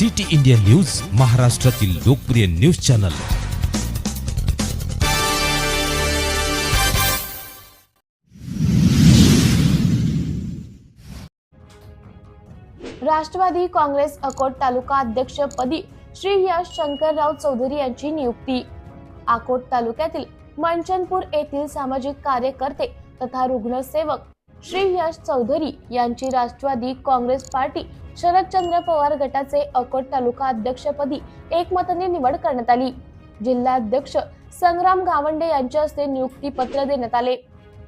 City India news महाराष्ट्रातील लोकप्रिय news channel. Rashtrawadi Congress Akot taluka अध्यक्षपदी श्री यश शंकरराव चौधरी यांची नियुक्ती. अकोट तालुक्यातील मंचनपूर येथील सामाजिक कार्यकर्ते तथा रुग्णसेवक श्री यश चौधरी यांची राष्ट्रवादी काँग्रेस पार्टी शरदचंद्र पवार गटाचे अकोट तालुका अध्यक्षपदी एकमताने निवड करण्यात आली. जिल्हाध्यक्ष संग्राम गावंडे यांच्या हस्ते नियुक्ती पत्र देण्यात आले.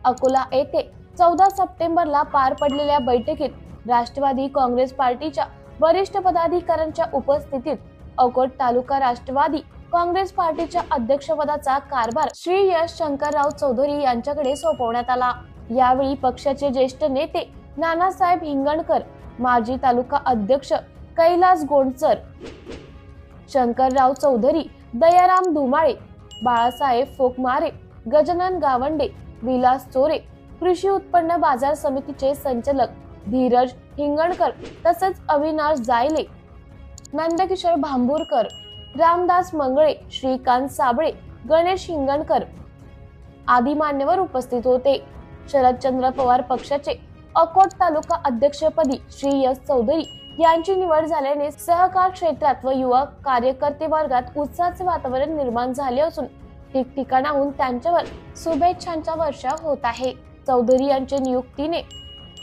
अकोला येथे चौदा सप्टेंबरला पार पडलेल्या बैठकीत राष्ट्रवादी काँग्रेस पार्टीच्या वरिष्ठ पदाधिकाऱ्यांच्या उपस्थितीत अकोट तालुका राष्ट्रवादी काँग्रेस पार्टीच्या अध्यक्षपदाचा कारभार श्री यश शंकरराव चौधरी यांच्याकडे सोपवण्यात आला. यावेळी पक्षाचे ज्येष्ठ नेते नानासाहेब हिंगणकर माजी तालुका अध्यक्ष कैलास गोंडसर शंकरराव चौधरी दयाराम धुमाळे बाळासाहेब फोकमारे गजानन गावंडे विलास चोरे कृषी उत्पन्न बाजार समितीचे संचालक धीरज हिंगणकर तसेच अविनाश जायले नंदकिशोर भांबूरकर रामदास मंगळे श्रीकांत साबळे गणेश हिंगणकर आदी मान्यवर उपस्थित होते. शरदचंद्र पवार पक्षाचे अकोट तालुका अध्यक्षपदी श्री यश चौधरी यांची निवड झाल्याने सहकार क्षेत्रात व युवा कार्यकर्ते वर्गात उत्साहाचे वातावरण निर्माण झाले असून ठिकठिकाणाहून त्यांच्यावर शुभेच्छांचा वर्षाव होत आहे. चौधरी यांच्या नियुक्तीने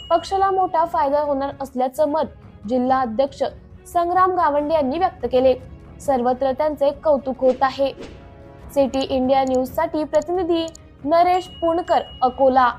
पक्षाला मोठा फायदा होणार असल्याचं मत जिल्हा अध्यक्ष संग्राम गावंडे यांनी व्यक्त केले. सर्वत्र त्यांचे कौतुक होत आहे. सिटी इंडिया न्यूजसाठी प्रतिनिधी नरेश पुणकर अकोला.